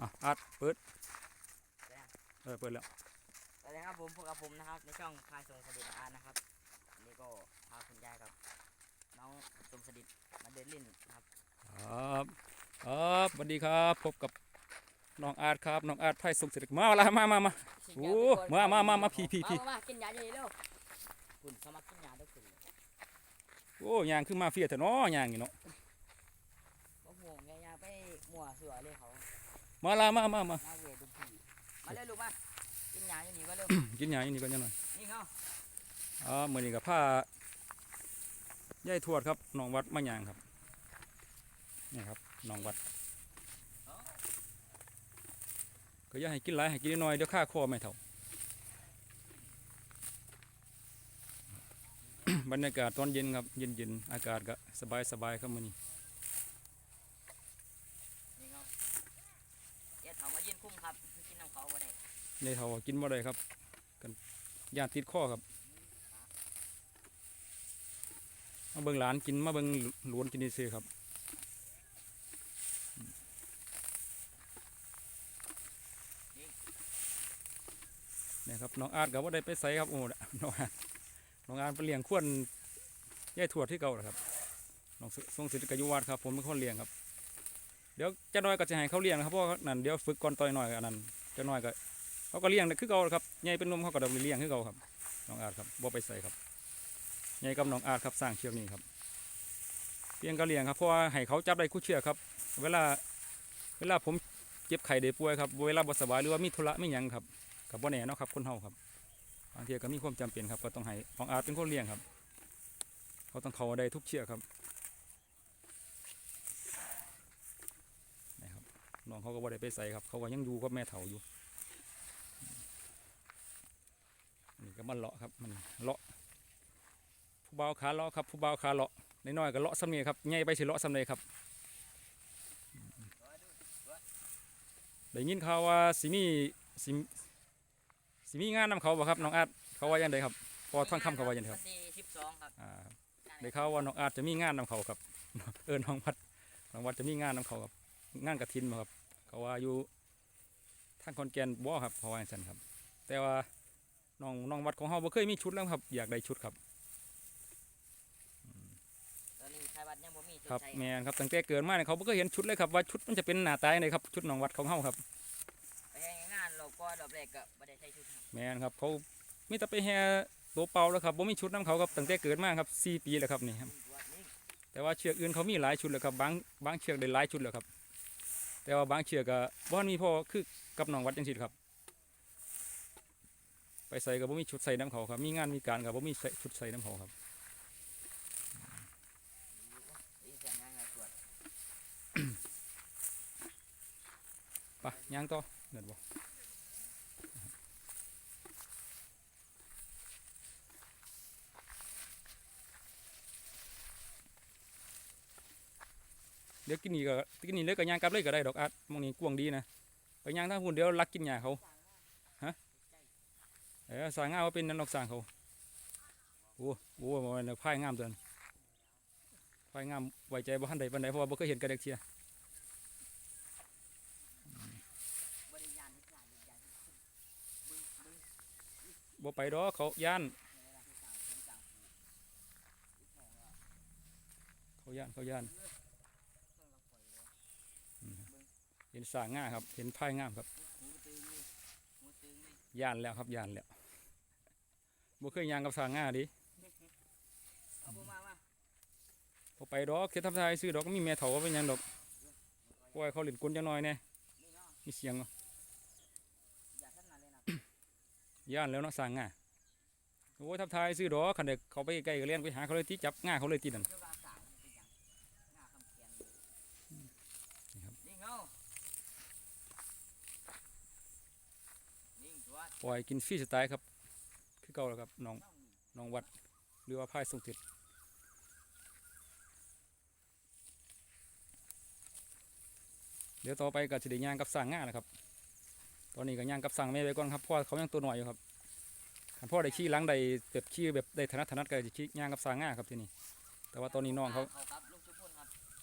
อะอัดเปิดเออเปิดแล้วสวัสดีครับผมพวกกับผมนะครับ ในช่องพายทรงสดิษฐ์อาร์ตนะครับวันนี้ก็พาคุณยายกับน้องทรงสดิษฐ์มาเดินเล่นนะครับ ครับครับสวัสดีครับ พบกับน้องอาร์ตครับน้องอาร์ตไพ่สุขสิริมาละมามามาโอ้มามามามาพี่พี่พี่มามากินยาดีเร็วคุณสมัครกินยาด้วยคุณโอ้ยางขึ้นมาเฟียแต่น้อยางนี่เนาะบ่ห่วงยายาไปมั่วเสือเลยเขา มาละมามามามาเวดุพีมาเร็วลูกมากินยาอยู่นี่ก็เร็วกินหยาอย่างนี้ก่อนจังหน่อยนี่เขาอ่ามื้อนี้กับผ้ายายทวดครับน้องวัดมะยางครับนี่ครับน้องวัด ก็อย่าให้กินหลายให้กินน้อยๆเดี๋ยวค่าคอไม่เท่าบรรยากาศตอนเย็นครับเย็นๆอากาศก็สบายๆครับมื้อนี้นี่เขาเดี๋ยวเขามายืนคุ้มครับกินน้ำเขาบ่ได้ ในเท่ากินบ่ได้ครับกันยาติดคอครับมาเบิ่งหลานกินมาเบิ่งหลวนกินซื่อครับเนี่ยครับน้องอาร์ตก็ว่าได้ไปใส่ครับโอ้น้องอาร์ตน้องอาร์ตไปเลี้ยงขวนยายทวดที่เก่าแหละครับน้องทรงศิษย์กยุวัดครับ ผมเป็นคนเลี้ยงครับ เดี๋ยวเจะน้อยก็จะให้เขาเลี้ยงนะครับเพราะนั่นเดี๋ยวฝึกก่อนต่อยหน่อยกับนนั้นเจะน้อยก็ เขาก็เลี้ยงคือเก่าครับใหญ่เป็นนมเขาก็ต้องเลี้ยงคือเก่าครับน้องอาร์ตครับบ่ไปใส่ครับใหญ่กับน้องอาร์ตครับสร้างเชือกนี้ครับเพียงก็เลี้ยงครับเพราะว่าให้เขาจับได้คู่เชือกครับ เวลาเวลาผมเจ็บไข้ได้ป่วยครับเวลาบ่สบายหรือว่ามีธุระไม่ยังครับกับบ่แน่เนาะครับคนเฮาครับบางทีก็มีความจำเป็นครับก็ต้องให้ของอาจเป็นคนเลี้ยงครับ เขาต้องเขาได้ทุกเชือกครับนะครับน้องเขาก็บ่ได้ไปใส่ครับ เขาก็ยังอยู่กับแม่เฒ่าอยู่ นี่ก็มันเลาะครับมันเลาะผู้บ่าวขาเลาะครับผู้บ่าวขาเลาะน้อยๆก็เลาะซ้ำนี่ครับใหญ่ไปสิเลาะซ้ำเลยครับได้ยินข่าวว่าสิมีสิสิมีงานนำเขาบ่ครับน้องอาร์ตเขาว่ายังไงครับ พอท่องคำเขาว่ายังไงครับวันที่สิบสองครับอ่าได้ข่าวว่าน้องอาร์ตจะมีงานนำเขาครับ เออน้องวัดน้องวัดจะมีงานนำเขาครับ งานกระถินบ่ครับ เขาว่าอยู่ทางคอนแกนบ่ครับเขาว่าอย่างนั้นครับ แต่ว่า น้องน้องวัดของเฮาบ่เคยมีชุดแล้วครับ อยากได้ชุดครับตอนนี้ชายวัดยังบ่มีจุดครับใจแม่นครับตั้งแต่เกิดมาเนี่ยเขาบ่เคยเห็นชุดเลยครับว่าชุดมันจะเป็นหน้าตาอย่างไรครับชุดน้องวัดของเฮาครับ ไปให้งานเราก็ดอกแรกก็บ่ได้ใส่ชุดครับแม่นครับเขามีแต่ไปแห่ตัวเปล่าแล้วครับบ่มีชุดนํเขาครับตั้งแต่เกิดมาครับ4ปีแล้วครับนี่ครับวัดนี้แต่ว่าเชือกอื่นเขามีหลายชุดแล้วครับบางบางเชือกได้หลายชุดแล้วครับ แต่ว่าบางเชือกก็บ่ทันมีพอคือกับน้องวัดจังซี่ครับไป ใส่ก็บ่มีชุดใส่น้ำเขาครับ มีงานมีการก็บ่มีใส่ชุดใส่น้ำเขาครับอีเสียงงานงานสวดไปย่างต่อเดินบ่เดี๋ยวกินนี่ก็กินนี่เลยก็ย่างกลับเลยก็ได้ดอกอัดหมองนี้กวางดีนะไปย่างทางหุ่นเดี๋ยวลักกินหญ้าเขาเออสายงามว่าเป็นนันกสางเขาโอ้โหมันพายงามตัวนั้นพายงามไว้ใจบ่ทันใดปานใดเพราะว่าบ่เคยเห็นกระเด็กเทียบ่ไปดอกเขาย่านเขาย่านเขาย่านเห็นสางงามครับ เห็นพายงามครับย่านแล้วครับย่านแล้ว บ่เคยย่างกับสร้างงาดิเอาผมมามาบ่ไปดอกเฮ็ดทำทายซื้อดอกก็มีแม่เฒ่าว่าเป็นหยังดอกปล่อยเขาเล่นกลจังน้อยแน่นี่เนาะมีเสียงเนาะอย่าท่านนั้นเลยนะย่านแล้วเนาะสร้างงาโอ้ยทับทายซื้อดอกคันเด็กเขาไปใกล้ก็เลี้ยงไปหาเขาเลยที่จับงาเขาเลยที่นั่นเรื่องราวสาวนี่เป็นหยังหน้าคำเขียนนี่ครับนี่เงานิ่งตัวปล่อยกินฟรีสไตล์ครับคือ เก่าแล้วครับน้องน่องวัดหรือว่าพายทรงติดเดี๋ยวต่อไปก็จะได้ย่างกับสร้างงานะครับ ตอนนี้ก็ย่างกับสร้างแม่ไปก่อนครับเพราะว่าเขายังตัวหน่อยอยู่ครับคันพ่อได้ขี่หล้างได้แบบขี่แบบได้ถนัดถนัดก็จะขี่ย่างกับสร้างงาครับที่นี่แต่ว่าตอนนี้น้องเขา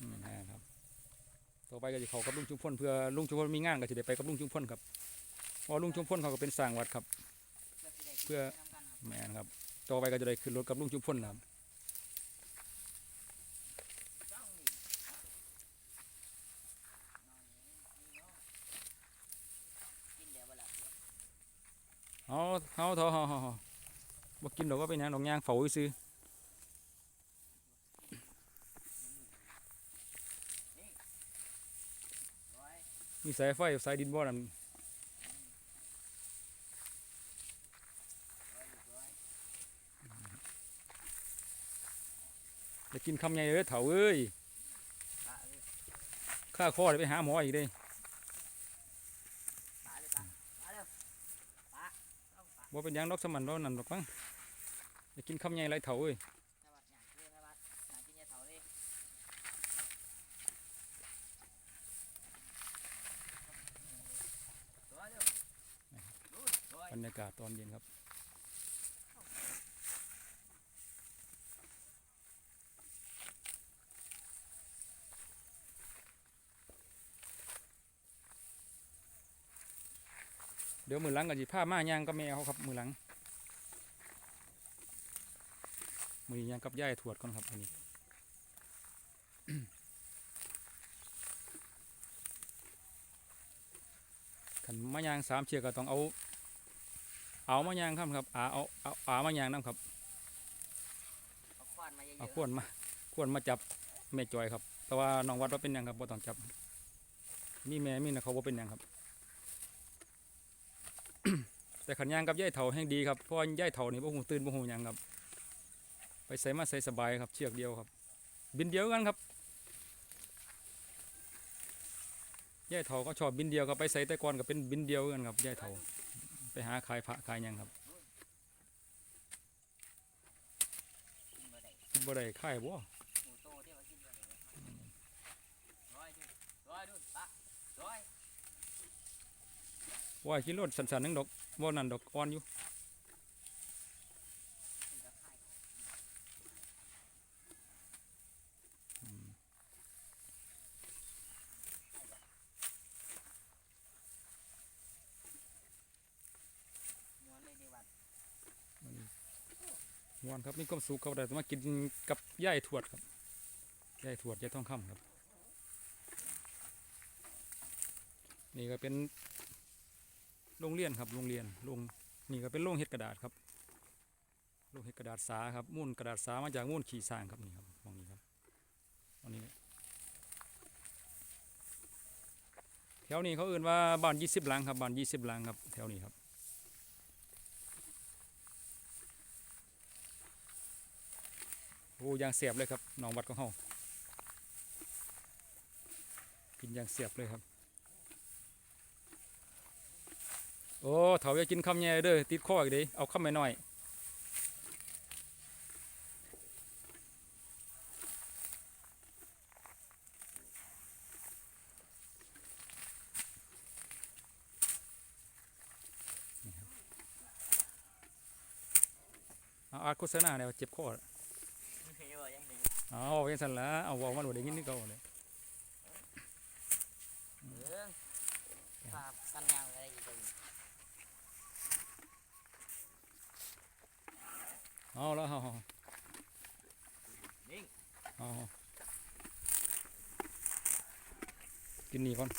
อืมนะครับต่อไปก็จะเขากับลุงชุมพลเพื่อลุงชุมพลมีงานก็จะได้ไปกับลุงชุมพลครับเพราะลุงชุมพลเขาก็เป็นสร้างวัดครับ เพื่อ แม่นครับต่อไปก็จะได้ขึ้นรถกับลุงชุมพลนะครับเดี๋ยวเวลาเอาเอาเถอะเฮาเฮาเฮาบ่กินดอกว่าเป็นหยังดอกยางเฝ้าซื้อมีสายไฟสายดินบ่นั่น ร้อยอยู่ร้อย จะกินคำใหญ่เด้อเฒ่าเอ้ยข้าคอได้ไปหาหมออีกเด้ปะเลยปะปะเร็วปะต้องปะบ่เป็นยังดอกสมันดอกนั่นดอกมั้งจะกินคำใหญ่ไรเถ้าเอ้ยอยเร็วนู่นร้อยบรรยากาศตอนเย็นครับ เดี๋ยวมือหลังก็สิพามาย่างกับแม่เขาครับมือหลัง มือนี้ย่าง กับย่ายถวดก่อนครับอันนี้ขันมะยางสามเชือกก็ต้องเอาเอามะยางครับครับอาเอาเอาอามะยางน้ำครับเอาควานมาเยอะๆเอาขวนมาขวนมาจับแม่จอยครับ แต่ว่าน้องวัดว่าเป็นหยังครับบ่ต้องจับ มีแม่มีนะเขาว่าเป็นหยังครับ แต่ขันยางกับย่ายเถาแห่งดีครับเพราะว่าย่ายเถานี่บ่หูตื่นบ่หูยังครับ ไปใส่มาใส่สบายครับ เชือกเดียวครับ บินเดียวกันครับย่ายเถาก็ชอบบินเดียวครับไปใส่แต่ก่อนก็เป็นบินเดียวกันครับย่ายเถาไปหาขายพระขายยังครับบ่ได้กินบ่ได้ขายบ่ หมูโตที่ว่ากินบ่ได้ร้อยดูร้อยดูปะร้อย ว่ากินรถสันๆนึงดอกบ่นั่นดอกอ่อนอยู่กินกับไข่ม้วนเลยดีวัดม่วนครับมีความสุขครับได้มากินกับย่ายทวดครับย่ายทวดย่ายทองคำครับ นี่ก็เป็น โรงเรียนครับโรงเรียนโรงนี่ก็เป็นโรงเฮ็ดกระดาษครับโรงเฮ็ดกระดาษสาครับมูลกระดาษสามาจากมูลขี่สร้างครับนี่ครับมองนี้ครับตรงนี้แถวนี้เขาเอื่นว่าบ้านยี่สิบหลังครับบ้านยี่สิบหลังครับแถวนี้ครับโอ้ยางเสียบเลยครับหนองวัดของเฮากินยางเสียบเลยครับ โอ้เถาอย่ากินคำแย่เด้อติดคออีกเด้เอาคำไม่น้อยนี่ครับเอาอาร์ตโฆษณาเนี่ยเจ็บคอแล้วเฮ้ยว่ายังไงเอาเอาอย่างสันละเอาเวอกมาหลดได้ยินนี่เก่าเลยเออฝากกันยางอะไรอยู่ตรงนี้ เอาแล้วเอานิ่งเอากินนี่ก่อน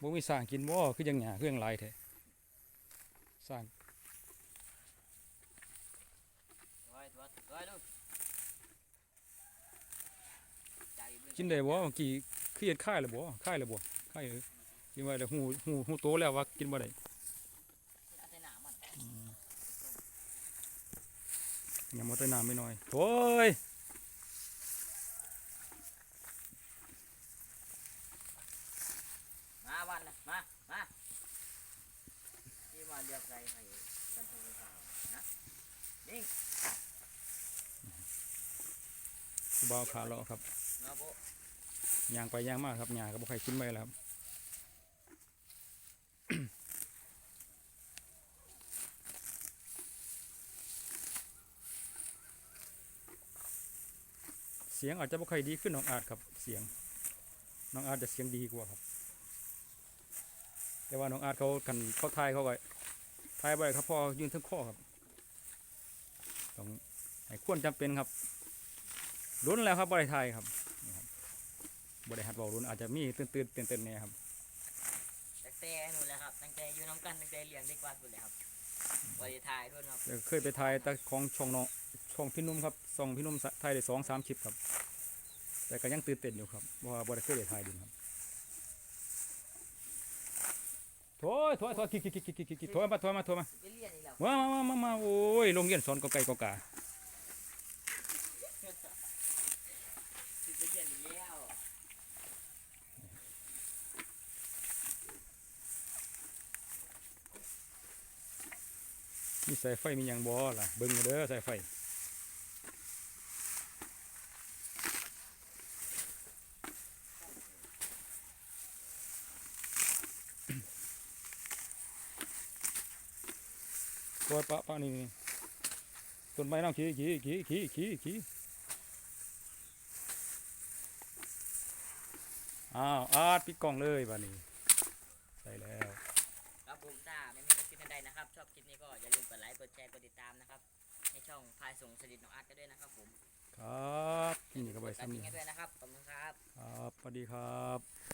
บ่มีสร้างกินบ่คือยังหยาคือยังหลายแท้สร้างกินได้บ่เมื่อกี้คือเฮ็ดค่ายเลยบ่ค่ายเลยบ่ค่ายเออกินไว้แล้วหูหูหูโตแล้วว่ากินบ่ได้ เอาแต่หนามัน อย่ามาใต้น้ำไม่น้อยโอ้ยมาวันนะมา มาที่มาเรียกใจให้กันทุกท่านนะนิ่งบ่าวขาเลาะครับมาโบย่างไปย่างมาครับหญ้าก็บ่ใครกินไว้แล้วครับ เสียงอาจจะบ่ค่อยดีขึ้นน้องอาจครับเสียงน้องอาร์ตจะเสียงดีกว่าครับ แต่ว่าน้องอาร์ตเขากันเขาทายเขาก็ทายไปครับพอยืนทั้งข้อครับต้องให้ควรจำเป็นครับรุนแล้วครับบริทายครับนี่ครับบริหัดเบารุนอาจจะมีตื่นตื่นเต้นเต้นๆเนี่ยครับตั้งแต่นู่นแหละครับตั้งแต่อยู่น้ำกันตั้งแต่เลี้ยงเด็กวัดนู่นเลยครับบริทายด้วยครับแต่เคยไปทายแต่ของช่องน้อง ช่องพี่นุ่มครับช่องพี่นุ่มไทยได้สองสามชิปครับ แต่ก็ยังตื่นเต้นอยู่ครับเพราะว่าบริเคยได้ทายดินครับโถอยโถอยโถอยกิกกิกกิกกิกกิกโถอยมาโถอยมาโถอยมาไปเรียนอีกแล้วมามามามามาโอ้ยโรงเรียนสอนกอไก่กอกาสิไปเรียนอีกแล้วมีสายไฟมีหยังบ่ล่ะเบิ่งเอาเด้อสายไฟ อยปะปะนี่นี่ต้นไม้น้ำขี้ขี้ขี้ขี้ขี้ขี้อ้าวอาดปิดกล้องเลยบัดนี้ใส่แล้ว ครับผมถ้าไม่มีคลิปใดนะครับ ชอบคลิปนี้ก็อย่าลืมกดไลค์กดแชร์กดติดตามนะครับในช่องพายส่งสลิดน้องอาร์ตกันด้วยนะครับผมครับนี่ก็ไปกดกระซ้ำดิ่นี่งให้ด้วยนะครับขอบคุณครับ ครับสวัสดีครับ